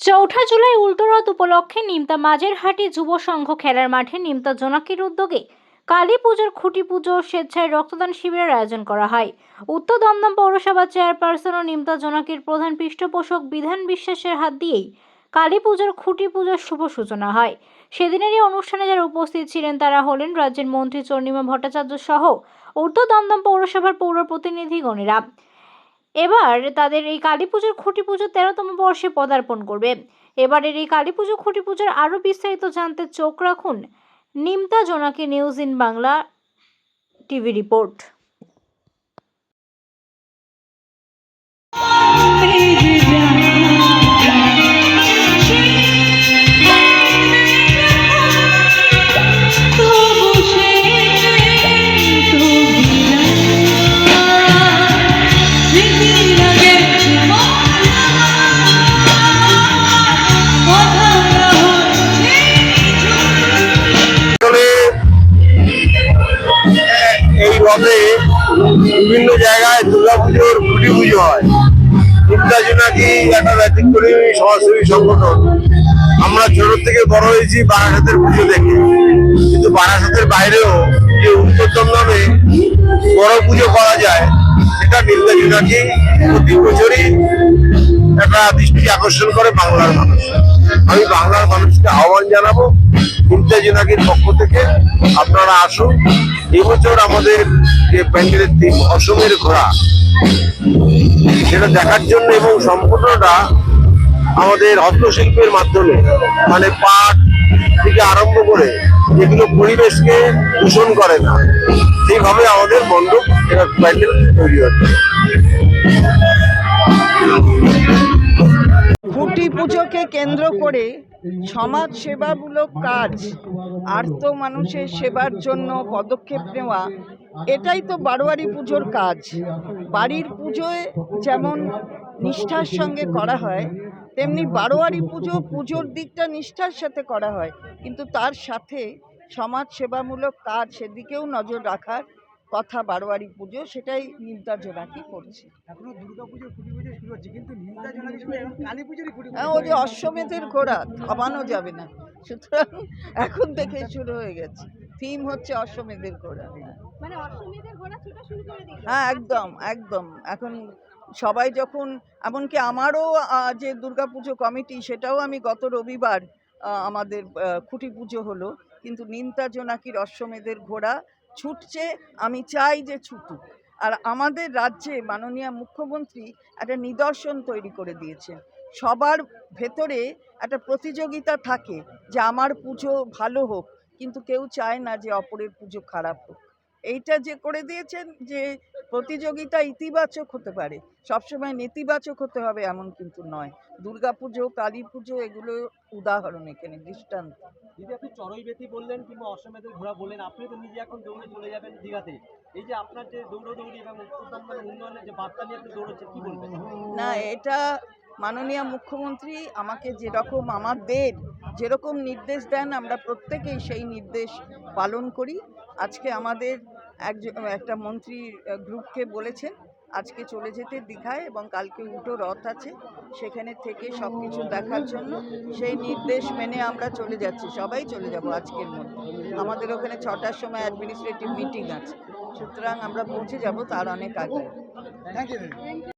চৌঠা জুলাই উল্টোরথ উপলক্ষে নিমতা মাঝেরহাটি যুব সংঘ খেলার মাঠে নিমতা জোনাকির উদ্যোগে কালী পুজোর খুঁটি পুজো স্বেচ্ছায় রক্তদান শিবিরের আয়োজন করা হয়। উত্তর দমদম পৌরসভা চেয়ারপারসন ও নিমতা জোনাকির প্রধান পৃষ্ঠপোষক বিধান বিশ্বাসের হাত দিয়েই কালী পুজোর খুঁটি পুজোর শুভ সূচনা হয়। সেদিনেরই অনুষ্ঠানে যারা উপস্থিত ছিলেন তারা হলেন রাজ্যের মন্ত্রী চন্দ্রিমা ভট্টাচার্য সহ উত্তর দমদম পৌরসভার পৌর প্রতিনিধিগণেরা এবার তাদের এই কালী পুজোর খুঁটি পুজো তেরোতম বর্ষে পদার্পণ করবে। এবারের এই কালী পুজো খুঁটি পুজোর আরও বিস্তারিত জানতে চোখ রাখুন Nimta Jonaki news in Bangla TV report. এই বিভিন্ন জায়গায় দুর্গাপুজোর খুঁটি পুজো হয়। দুর্গাজু নাকি একটা ব্যতিক্রমী সমাজসেবী সংগঠন। আমরা ছোট থেকে বড় হয়েছি বারাসাতের পুজো দেখে। কিন্তু বারাসাতের বাইরেও যে উত্তর দমদমে বড় পুজো করা যায়, সেটা নির্দাজু নাকি প্রতি বছরই একটা দৃষ্টি আকর্ষণ করে বাংলার মানুষ। আমি বাংলার মানুষকে আহ্বান জানাব ইন্টাজিনাকির পক্ষ থেকে আপনারা আসুন। এবছর আমাদের যে প্যান্ডেলের থিম অসমের ঘোড়া, সেটা দেখার জন্য এবং সম্পূর্ণটা আমাদের হস্তশিল্পের মাধ্যমে মানে পাট থেকে আরম্ভ করে যেগুলো পরিবেশকে দূষণ করে না, সেইভাবে আমাদের মণ্ডপ এটা প্যান্ডেল তৈরি হচ্ছে। পুজোকে কেন্দ্র করে সমাজ সেবামূলক কাজ, আর্ত মানুষের সেবার জন্য পদক্ষেপ নেওয়া, এটাই তো বারোয়ারি পুজোর কাজ। বাড়ির পুজোয় যেমন নিষ্ঠার সঙ্গে করা হয়, তেমনি বারোয়ারি পুজো পুজোর দিকটা নিষ্ঠার সাথে করা হয়, কিন্তু তার সাথে সমাজ সেবামূলক কাজ সেদিকেও নজর রাখার কথা বারোয়ারি পুজো সেটাই নিমতা জোনাকি করছে। হ্যাঁ, ওই যে অশ্বমেধের ঘোড়া থামানো যাবে না। সুতরাং এখন থেকে শুরু হয়ে গেছে। থিম হচ্ছে অশ্বমেধের ঘোড়া। মানে অশ্বমেধের ঘোড়া ছোটা শুরু করে দিল হ্যাঁ একদম একদম। এখন সবাই যখন এমনকি আমারও যে দুর্গাপুজো কমিটি সেটাও আমি গত রবিবার আমাদের খুঁটি পুজো হলো। কিন্তু নিমতা জোনাকির অশ্বমেধের ঘোড়া ছুটছে, আমি চাই যে ছুটুক। আর আমাদের রাজ্যে মাননীয় মুখ্যমন্ত্রী একটা নিদর্শন তৈরি করে দিয়েছেন। সবার ভেতরে একটা প্রতিযোগিতা থাকে যে আমার পুজো ভালো হোক, কিন্তু কেউ চায় না যে অপরের পুজো খারাপ হোক। এইটা যে করে দিয়েছেন যে প্রতিযোগিতা ইতিবাচক হতে পারে। সবসময় নেতিবাচক হতে হবে এমন কিন্তু নয়। দুর্গাপুজো কালী পুজো এগুলো উদাহরণ এখানে দৃষ্টান্ত। দিদি আপনি চড়ই বেতি বললেন কিংবা ঘোড়া বললেন আপনি তো নিজে এখন দৌড়ে চলে যাবেন দীঘাতে। এই যে আপনার যে দৌড়দৌড়ি এবং উন্নয়নের যে বার্তা নিয়ে আপনি কি বলবেন? না এটা মাননীয় মুখ্যমন্ত্রী আমাকে যেরকম আমাদের যেরকম নির্দেশ দেন আমরা প্রত্যেকেই সেই নির্দেশ পালন করি। আজকে আমাদের একজন, একটা মন্ত্রী গ্রুপকে বলেছেন, আজকে চলে যেতে দীঘায় এবং কালকে উল্টো রথ আছে, সেখানে থেকে সব কিছু দেখার জন্য সেই নির্দেশ মেনে আমরা চলে যাচ্ছি, সবাই চলে যাব আজকের মধ্যে। আমাদের ওখানে ছটার সময় অ্যাডমিনিস্ট্রেটিভ মিটিং আছে, সুতরাং আমরা পৌঁছে যাব তার অনেক আগে।